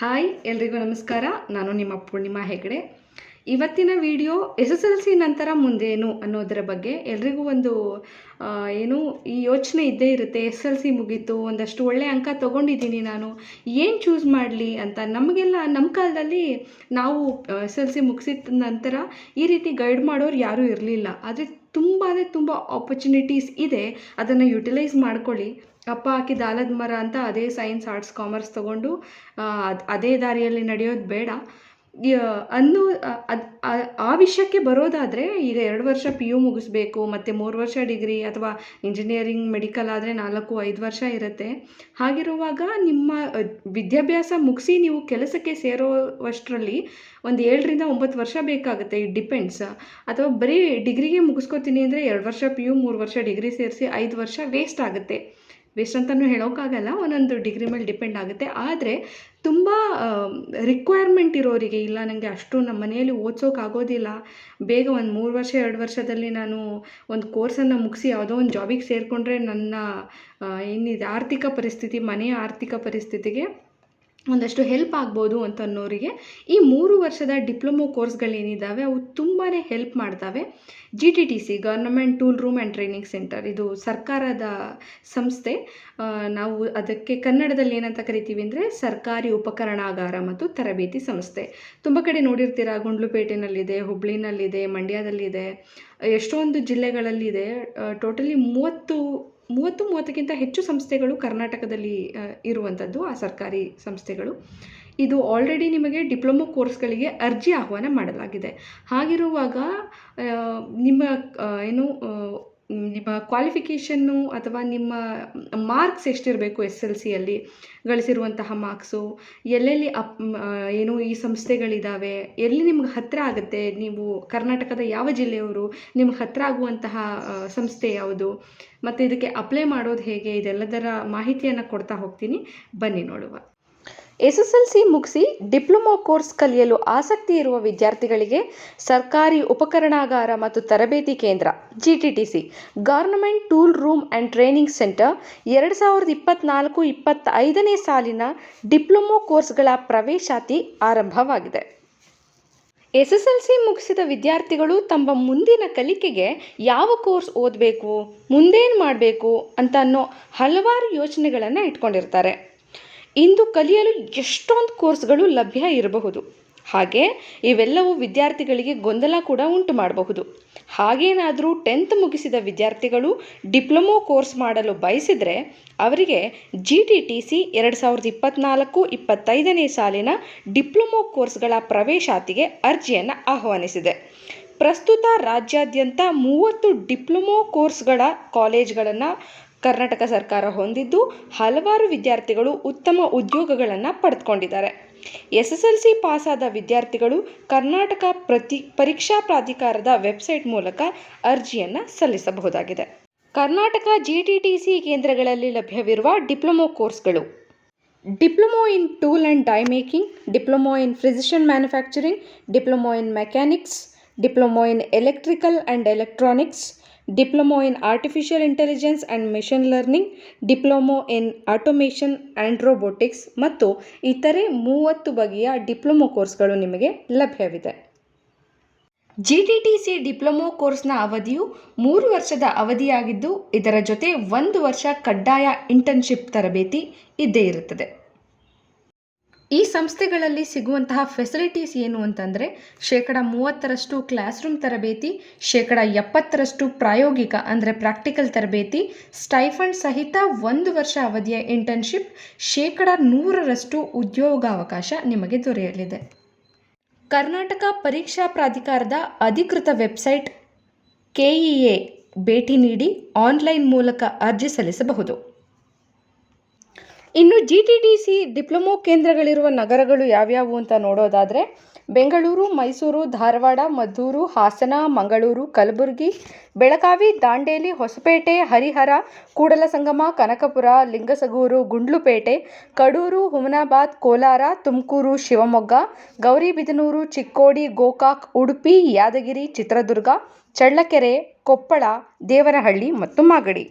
Hi, ಎಲ್ರಿಗೂ ನಮಸ್ಕಾರ. ನಾನು ನಿಮ್ಮ ಪೂರ್ಣಿಮಾ ಹೆಗಡೆ. ಇವತ್ತಿನ video S S L C ನಂತರ ಮುಂದೇನು ಅನ್ನೋದರ ಬಗ್ಗೆ ಎಲ್ರಿಗೂ ಒಂದು ಏನು ಈ ಯೋಚನೆ ಇದ್ದೇ ಇರುತ್ತೆ. ಎಸ್ ಎಲ್ ಸಿ ಮುಗೀತು, ಒಂದಷ್ಟು ಒಳ್ಳೆ ಅಂಕ ತೊಗೊಂಡಿದ್ದೀನಿ ನಾನು. ಏನು ಚೂಸ್ ಮಾಡಲಿ ಅಂತ ನಮಗೆಲ್ಲ ನಮ್ಮ ಕಾಲದಲ್ಲಿ ನಾವು ಎಸ್ ಎಲ್ ಸಿ ಮುಗಿಸಿದ ನಂತರ ಈ ರೀತಿ ಗೈಡ್ ಮಾಡೋರು ಯಾರೂ ಇರಲಿಲ್ಲ. ಆದರೆ ತುಂಬ ಅಂದರೆ ತುಂಬ ಆಪರ್ಚುನಿಟೀಸ್ ಇದೆ. ಅದನ್ನು ಯುಟಿಲೈಸ್ ಮಾಡ್ಕೊಳ್ಳಿ. ಅಪ್ಪ ಹಾಕಿದ ಆಲದ ಮರ ಅಂತ ಅದೇ ಸೈನ್ಸ್, ಆರ್ಟ್ಸ್, ಕಾಮರ್ಸ್ ತಗೊಂಡು ಅದ್- ದಾರಿಯಲ್ಲಿ ನಡೆಯೋದು ಬೇಡ. ಅನ್ನು ಅದು, ಆ ವಿಷಯಕ್ಕೆ ಬರೋದಾದರೆ ಈಗ ಎರಡು ವರ್ಷ ಪಿ ಯು ಮುಗಿಸ್ಬೇಕು, ಮತ್ತು ಮೂರು ವರ್ಷ ಡಿಗ್ರಿ ಅಥವಾ ಇಂಜಿನಿಯರಿಂಗ್ ಮೆಡಿಕಲ್ ಆದರೆ ನಾಲ್ಕು, ಐದು ವರ್ಷ ಇರುತ್ತೆ. ಹಾಗಿರುವಾಗ ನಿಮ್ಮ ವಿದ್ಯಾಭ್ಯಾಸ ಮುಗಿಸಿ ನೀವು ಕೆಲಸಕ್ಕೆ ಸೇರೋವಷ್ಟರಲ್ಲಿ ಒಂದು ಏಳರಿಂದ ಒಂಬತ್ತು ವರ್ಷ ಬೇಕಾಗುತ್ತೆ. ಇಟ್ ಡಿಪೆಂಡ್ಸ್ ಅಥವಾ ಬರೀ ಡಿಗ್ರಿಗೆ ಮುಗಿಸ್ಕೊತೀನಿ ಅಂದರೆ ಎರಡು ವರ್ಷ ಪಿ ಯು ಮೂರು ವರ್ಷ ಡಿಗ್ರಿ ಸೇರಿಸಿ ಐದು ವರ್ಷ ವೇಸ್ಟ್ ಆಗುತ್ತೆ. ವೇಸ್ಟ್ ಅಂತಲೂ ಹೇಳೋಕ್ಕಾಗಲ್ಲ, ಒಂದೊಂದು ಡಿಗ್ರಿ ಮೇಲೆ ಡಿಪೆಂಡ್ ಆಗುತ್ತೆ. ಆದರೆ ತುಂಬ ರಿಕ್ವೈರ್ಮೆಂಟ್ ಇರೋರಿಗೆ, ಇಲ್ಲ ನನಗೆ ಅಷ್ಟು ನಮ್ಮ ಮನೆಯಲ್ಲಿ ಓದ್ಸೋಕ್ಕಾಗೋದಿಲ್ಲ ಬೇಗ ಒಂದು ಮೂರು ವರ್ಷ, ಎರಡು ವರ್ಷದಲ್ಲಿ ನಾನು ಒಂದು ಕೋರ್ಸನ್ನು ಮುಗಿಸಿ ಯಾವುದೋ ಒಂದು ಜಾಬಿಗೆ ಸೇರಿಕೊಂಡ್ರೆ ನನ್ನ ಏನಿದೆ ಆರ್ಥಿಕ ಪರಿಸ್ಥಿತಿ, ಮನೆಯ ಆರ್ಥಿಕ ಪರಿಸ್ಥಿತಿಗೆ ಒಂದಷ್ಟು ಹೆಲ್ಪ್ ಆಗ್ಬೋದು ಅಂತ ಅನ್ನೋರಿಗೆ ಈ ಮೂರು ವರ್ಷದ ಡಿಪ್ಲೊಮೊ ಕೋರ್ಸ್ಗಳೇನಿದ್ದಾವೆ ಅವು ತುಂಬಾ ಹೆಲ್ಪ್ ಮಾಡ್ತವೆ G T T C government tool room and training centre ಇದು ಸರ್ಕಾರದ ಸಂಸ್ಥೆ. ನಾವು ಅದಕ್ಕೆ ಕನ್ನಡದಲ್ಲಿ ಏನಂತ ಕರಿತೀವಿ ಅಂದರೆ ಸರ್ಕಾರಿ ಉಪಕರಣಾಗಾರ ಮತ್ತು ತರಬೇತಿ ಸಂಸ್ಥೆ. ತುಂಬ ಕಡೆ ನೋಡಿರ್ತೀರ, ಗುಂಡ್ಲುಪೇಟೆನಲ್ಲಿದೆ, ಹುಬ್ಳಿನಲ್ಲಿದೆ, ಮಂಡ್ಯದಲ್ಲಿದೆ, ಎಷ್ಟೊಂದು ಜಿಲ್ಲೆಗಳಲ್ಲಿದೆ. ಟೋಟಲಿ ಮೂವತ್ತು ಮೂವತ್ತು ಮೂವತ್ತಕ್ಕಿಂತ ಹೆಚ್ಚು ಸಂಸ್ಥೆಗಳು ಕರ್ನಾಟಕದಲ್ಲಿ ಇರುವಂಥದ್ದು ಆ ಸರ್ಕಾರಿ ಸಂಸ್ಥೆಗಳು. ಇದು ಆಲ್ರೆಡಿ ನಿಮಗೆ ಡಿಪ್ಲೊಮೊ ಕೋರ್ಸ್ಗಳಿಗೆ ಅರ್ಜಿ ಆಹ್ವಾನ ಮಾಡಲಾಗಿದೆ. ಹಾಗಿರುವಾಗ ನಿಮ್ಮ ಏನು ನಿಮ್ಮ ಕ್ವಾಲಿಫಿಕೇಷನ್ನು ಅಥವಾ ನಿಮ್ಮ ಮಾರ್ಕ್ಸ್ ಎಷ್ಟಿರಬೇಕು ಎಸ್ ಎಲ್ ಸಿಯಲ್ಲಿ ಗಳಿಸಿರುವಂತಹ ಮಾರ್ಕ್ಸು ಎಲ್ಲೆಲ್ಲಿ ಅಪ್ ಏನು ಈ ಸಂಸ್ಥೆಗಳಿದ್ದಾವೆ ಎಲ್ಲಿ ನಿಮ್ಗೆ ಹತ್ತಿರ ಆಗುತ್ತೆ? ನೀವು ಕರ್ನಾಟಕದ ಯಾವ ಜಿಲ್ಲೆಯವರು ನಿಮ್ಗೆ ಹತ್ತಿರ ಆಗುವಂತಹ ಸಂಸ್ಥೆ ಯಾವುದು? ಮತ್ತು ಇದಕ್ಕೆ ಅಪ್ಲೈ ಮಾಡೋದು ಹೇಗೆ? ಇದೆಲ್ಲದರ ಮಾಹಿತಿಯನ್ನು ಕೊಡ್ತಾ ಹೋಗ್ತೀನಿ. ಬನ್ನಿ ನೋಡುವ. ಎಸ್ ಎಸ್ ಮುಗಿಸಿ ಡಿಪ್ಲೊಮೊ ಕೋರ್ಸ್ ಕಲಿಯಲು ಆಸಕ್ತಿ ಇರುವ ವಿದ್ಯಾರ್ಥಿಗಳಿಗೆ ಸರ್ಕಾರಿ ಉಪಕರಣಾಗಾರ ಮತ್ತು ತರಬೇತಿ ಕೇಂದ್ರ G T T C government tool room and training centre, ಎರಡು ಸಾವಿರದ ಇಪ್ಪತ್ತ್ನಾಲ್ಕು ಇಪ್ಪತ್ತೈದನೇ ಸಾಲಿನ ಡಿಪ್ಲೊಮೊ ಕೋರ್ಸ್ಗಳ ಪ್ರವೇಶಾತಿ ಆರಂಭವಾಗಿದೆ. ಎಸ್ ಎಸ್ ಎಲ್ ಸಿ ಮುಗಿಸಿದ ವಿದ್ಯಾರ್ಥಿಗಳು ತಮ್ಮ ಮುಂದಿನ ಕಲಿಕೆಗೆ ಯಾವ ಕೋರ್ಸ್ ಓದಬೇಕು, ಮುಂದೇನು ಮಾಡಬೇಕು ಅಂತ ಅನ್ನೋ ಹಲವಾರು ಯೋಚನೆಗಳನ್ನು ಇಟ್ಕೊಂಡಿರ್ತಾರೆ. ಇಂದು ಕಲಿಯಲು ಎಷ್ಟೊಂದು ಕೋರ್ಸ್ಗಳು ಲಭ್ಯ ಇರಬಹುದು. ಹಾಗೆ ಇವೆಲ್ಲವೂ ವಿದ್ಯಾರ್ಥಿಗಳಿಗೆ ಗೊಂದಲ ಕೂಡ ಉಂಟು ಮಾಡಬಹುದು. ಹಾಗೇನಾದರೂ ಟೆಂತ್ ಮುಗಿಸಿದ ವಿದ್ಯಾರ್ಥಿಗಳು ಡಿಪ್ಲೊಮೊ ಕೋರ್ಸ್ ಮಾಡಲು ಬಯಸಿದರೆ ಅವರಿಗೆ ಜಿ ಟಿ ಟಿ ಸಿ ಎರಡು ಸಾವಿರದ ಇಪ್ಪತ್ತ್ನಾಲ್ಕು ಇಪ್ಪತ್ತೈದನೇ ಸಾಲಿನ ಡಿಪ್ಲೊಮೊ ಕೋರ್ಸ್ಗಳ ಪ್ರವೇಶಾತಿಗೆ ಅರ್ಜಿಯನ್ನು ಆಹ್ವಾನಿಸಿದೆ. ಪ್ರಸ್ತುತ ರಾಜ್ಯಾದ್ಯಂತ ಮೂವತ್ತು ಡಿಪ್ಲೊಮೊ ಕೋರ್ಸ್ಗಳ ಕಾಲೇಜ್ಗಳನ್ನು ಕರ್ನಾಟಕ ಸರ್ಕಾರ ಹೊಂದಿದ್ದು ಹಲವಾರು ವಿದ್ಯಾರ್ಥಿಗಳು ಉತ್ತಮ ಉದ್ಯೋಗಗಳನ್ನು ಪಡೆದುಕೊಂಡಿದ್ದಾರೆ. ಎಸ್ ಎಸ್ ಎಲ್ ಸಿ ಪಾಸಾದ ವಿದ್ಯಾರ್ಥಿಗಳು ಕರ್ನಾಟಕ ಪ್ರತಿ ಪರೀಕ್ಷಾ ಪ್ರಾಧಿಕಾರದ ವೆಬ್ಸೈಟ್ ಮೂಲಕ ಅರ್ಜಿಯನ್ನು ಸಲ್ಲಿಸಬಹುದಾಗಿದೆ. Karnataka G T T C ಕೇಂದ್ರಗಳಲ್ಲಿ ಲಭ್ಯವಿರುವ ಡಿಪ್ಲೊಮೊ ಕೋರ್ಸ್ಗಳು. Diploma in tool and die making, diploma in precision manufacturing, diploma in mechanics, diploma in electrical and electronics diploma in artificial intelligence and machine learning, diploma in automation, and robotics ಮತ್ತು ಇತರೆ ಮೂವತ್ತು ಬಗೆಯ diploma ಕೋರ್ಸ್ಗಳು ನಿಮಗೆ ಲಭ್ಯವಿದೆ. G T T C diploma ಕೋರ್ಸ್ನ ಅವಧಿಯು ಮೂರು ವರ್ಷದ ಅವಧಿಯಾಗಿದ್ದು, ಇದರ ಜೊತೆ ಒಂದು ವರ್ಷ ಕಡ್ಡಾಯ ಇಂಟರ್ನ್ಶಿಪ್ ತರಬೇತಿ ಇದ್ದೇ ಇರುತ್ತದೆ. ಈ ಸಂಸ್ಥೆಗಳಲ್ಲಿ ಸಿಗುವಂತಹ ಫೆಸಿಲಿಟೀಸ್ ಏನು ಅಂತಂದರೆ ಶೇಕಡ ಮೂವತ್ತರಷ್ಟು ಕ್ಲಾಸ್ ರೂಮ್ ತರಬೇತಿ, ಶೇಕಡ ಎಪ್ಪತ್ತರಷ್ಟು ಪ್ರಾಯೋಗಿಕ ಅಂದರೆ ಪ್ರಾಕ್ಟಿಕಲ್ ತರಬೇತಿ ಸ್ಟೈಫಂಡ್ ಸಹಿತ ಒಂದು ವರ್ಷ ಅವಧಿಯ ಇಂಟರ್ನ್ಶಿಪ್ ಶೇಕಡ ನೂರರಷ್ಟು ಉದ್ಯೋಗಾವಕಾಶ ನಿಮಗೆ ದೊರೆಯಲಿದೆ. ಕರ್ನಾಟಕ ಪರೀಕ್ಷಾ ಪ್ರಾಧಿಕಾರದ ಅಧಿಕೃತ ವೆಬ್ಸೈಟ್ ಕೆಇಎ ಭೇಟಿ ನೀಡಿ ಆನ್ಲೈನ್ ಮೂಲಕ ಅರ್ಜಿ ಸಲ್ಲಿಸಬಹುದು. ಇನ್ನು G T T C diploma ಕೇಂದ್ರಗಳಿರುವ ನಗರಗಳು ಯಾವ್ಯಾವು ಅಂತ ನೋಡೋದಾದರೆ ಬೆಂಗಳೂರು, ಮೈಸೂರು, ಧಾರವಾಡ, ಮದ್ದೂರು, ಹಾಸನ, ಮಂಗಳೂರು, ಕಲಬುರಗಿ, ಬೆಳಗಾವಿ, ದಾಂಡೇಲಿ, ಹೊಸಪೇಟೆ, ಹರಿಹರ, ಕೂಡಲಸಂಗಮ, ಕನಕಪುರ, ಲಿಂಗಸಗೂರು, ಗುಂಡ್ಲುಪೇಟೆ, ಕಡೂರು, ಹುಮನಾಬಾದ್, ಕೋಲಾರ, ತುಮಕೂರು, ಶಿವಮೊಗ್ಗ ಗೌರಿಬಿದನೂರು ಚಿಕ್ಕೋಡಿ, ಗೋಕಾಕ್, ಉಡುಪಿ, ಯಾದಗಿರಿ, ಚಿತ್ರದುರ್ಗ, ಚಳ್ಳಕೆರೆ, ಕೊಪ್ಪಳ, ದೇವನಹಳ್ಳಿ ಮತ್ತು ಮಾಗಡಿ.